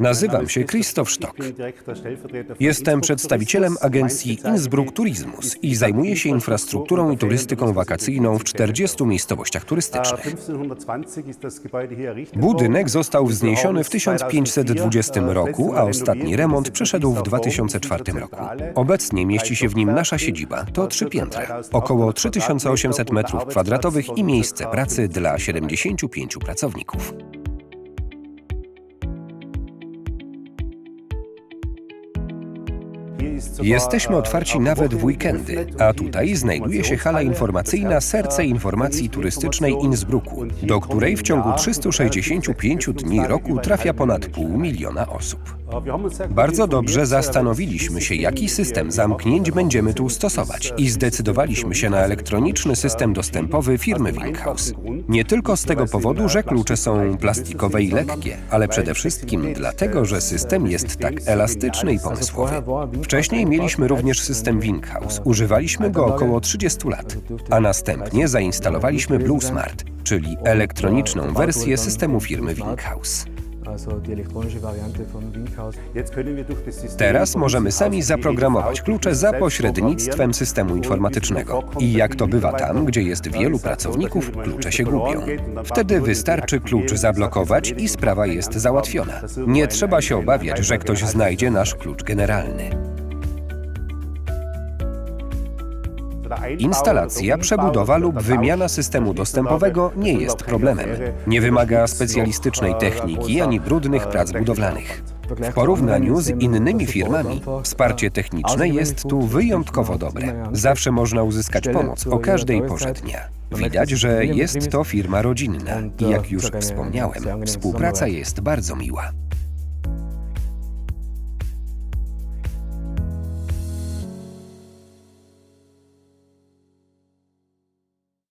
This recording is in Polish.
Nazywam się Krzysztof Stock. Jestem przedstawicielem agencji Innsbruck Tourismus i zajmuję się infrastrukturą i turystyką wakacyjną w 40 miejscowościach turystycznych. Budynek został wzniesiony w 1520 roku, a ostatni remont przeszedł w 2004 roku. Obecnie mieści się w nim nasza siedziba. To trzy piętra, około 3800 m2 i miejsce pracy dla 75 pracowników. Jesteśmy otwarci nawet w weekendy, a tutaj znajduje się hala informacyjna Serce Informacji Turystycznej Innsbrucku, do której w ciągu 365 dni roku trafia ponad pół miliona osób. Bardzo dobrze zastanowiliśmy się, jaki system zamknięć będziemy tu stosować i zdecydowaliśmy się na elektroniczny system dostępowy firmy Winkhaus. Nie tylko z tego powodu, że klucze są plastikowe i lekkie, ale przede wszystkim dlatego, że system jest tak elastyczny i pomysłowy. Wcześniej mieliśmy również system Winkhaus. Używaliśmy go około 30 lat, a następnie zainstalowaliśmy Blue Smart, czyli elektroniczną wersję systemu firmy Winkhaus. Teraz możemy sami zaprogramować klucze za pośrednictwem systemu informatycznego. I jak to bywa tam, gdzie jest wielu pracowników, klucze się gubią. Wtedy wystarczy klucz zablokować i sprawa jest załatwiona. Nie trzeba się obawiać, że ktoś znajdzie nasz klucz generalny. Instalacja, przebudowa lub wymiana systemu dostępowego nie jest problemem. Nie wymaga specjalistycznej techniki ani brudnych prac budowlanych. W porównaniu z innymi firmami, wsparcie techniczne jest tu wyjątkowo dobre. Zawsze można uzyskać pomoc o każdej porze dnia. Widać, że jest to firma rodzinna i jak już wspomniałem, współpraca jest bardzo miła.